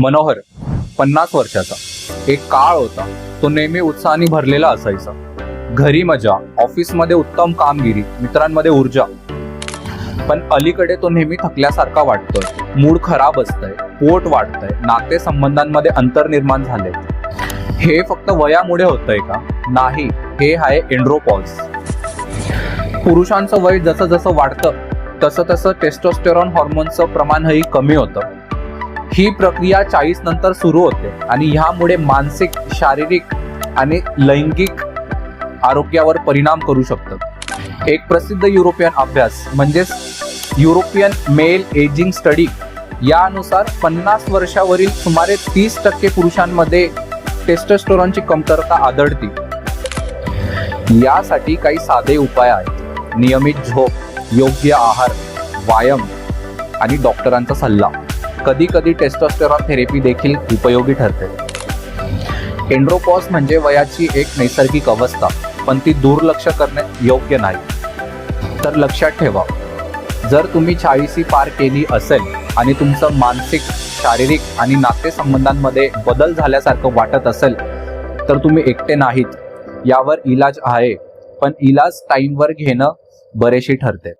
मनोहर पन्नास वर्षाचा. एक काळ होता. तो नेहमी उत्साहाने भरलेला असायचा. घरी मजा ऑफिसमध्ये उत्तम कामगिरी मित्रांमध्ये ऊर्जा. पण अलीकडे तो नेहमी थकल्यासारखा वाटतोय. मूड खराब असतंय पोट वाटतंय नाते संबंधांमध्ये अंतर निर्माण झाले हे फक्त वयामुळे होतंय का? नाही हे आहे एंड्रोपॉज पुरुषांचं वय जसं जसं वाढतं तसं तसं टेस्टोस्टेरॉन हॉर्मोनचं प्रमाणही कमी होतं. ही प्रक्रिया चाळीस नंतर सुरू होते आणि ह्यामुळे मानसिक शारीरिक आणि लैंगिक आरोग्यावर परिणाम करू शकतं. एक प्रसिद्ध युरोपियन अभ्यास म्हणजेच युरोपियन मेल एजिंग स्टडी यानुसार पन्नास वर्षावरील सुमारे तीस टक्के पुरुषांमध्ये टेस्टोस्टेरॉनची कमतरता आढळते. यासाठी काही साधे उपाय आहेत. नियमित झोप योग्य आहार व्यायाम आणि डॉक्टरांचा सल्ला. कधी कधी टेस्टॉस्टेरॉन थेरपी देखील उपयोगी ठरते. एंड्रोपॉस म्हणजे वयाची एक नैसर्गिक अवस्था पण ती दुर्लक्ष करणे योग्य नाही. तर लक्षात ठेवा जर तुम्ही चाळीसी पार केली असेल आणि तुमचं मानसिक शारीरिक आणि नातेसंबंधांमध्ये बदल झाल्यासारखं वाटत असेल तर तुम्ही एकटे नाहीत. यावर इलाज आहे पण इलाज टाईमवर घेणं बरेशी ठरते.